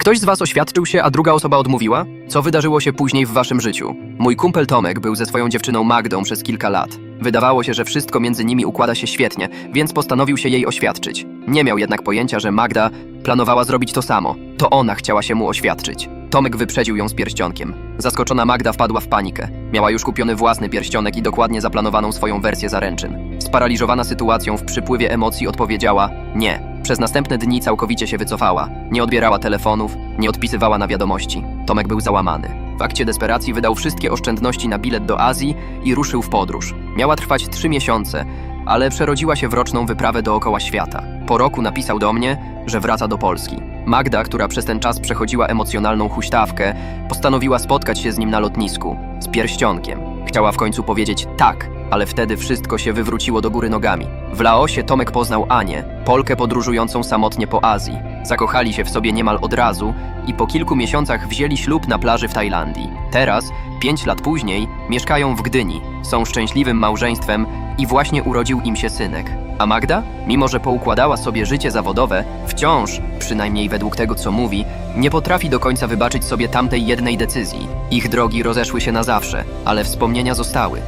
Ktoś z was oświadczył się, a druga osoba odmówiła? Co wydarzyło się później w waszym życiu? Mój kumpel Tomek był ze swoją dziewczyną Magdą przez kilka lat. Wydawało się, że wszystko między nimi układa się świetnie, więc postanowił się jej oświadczyć. Nie miał jednak pojęcia, że Magda planowała zrobić to samo. To ona chciała się mu oświadczyć. Tomek wyprzedził ją z pierścionkiem. Zaskoczona Magda wpadła w panikę. Miała już kupiony własny pierścionek i dokładnie zaplanowaną swoją wersję zaręczyn. Sparaliżowana sytuacją w przypływie emocji odpowiedziała nie. Przez następne dni całkowicie się wycofała. Nie odbierała telefonów, nie odpisywała na wiadomości. Tomek był załamany. W akcie desperacji wydał wszystkie oszczędności na bilet do Azji i ruszył w podróż. Miała trwać trzy miesiące, ale przerodziła się w roczną wyprawę dookoła świata. Po roku napisał do mnie, że wraca do Polski. Magda, która przez ten czas przechodziła emocjonalną huśtawkę, postanowiła spotkać się z nim na lotnisku, z pierścionkiem. Chciała w końcu powiedzieć tak, ale wtedy wszystko się wywróciło do góry nogami. W Laosie Tomek poznał Anię, Polkę podróżującą samotnie po Azji. Zakochali się w sobie niemal od razu i po kilku miesiącach wzięli ślub na plaży w Tajlandii. Teraz, pięć lat później, mieszkają w Gdyni, są szczęśliwym małżeństwem i właśnie urodził im się synek. A Magda, mimo że poukładała sobie życie zawodowe, wciąż, przynajmniej według tego co mówi, nie potrafi do końca wybaczyć sobie tamtej jednej decyzji. Ich drogi rozeszły się na zawsze, ale wspomnienia zostały.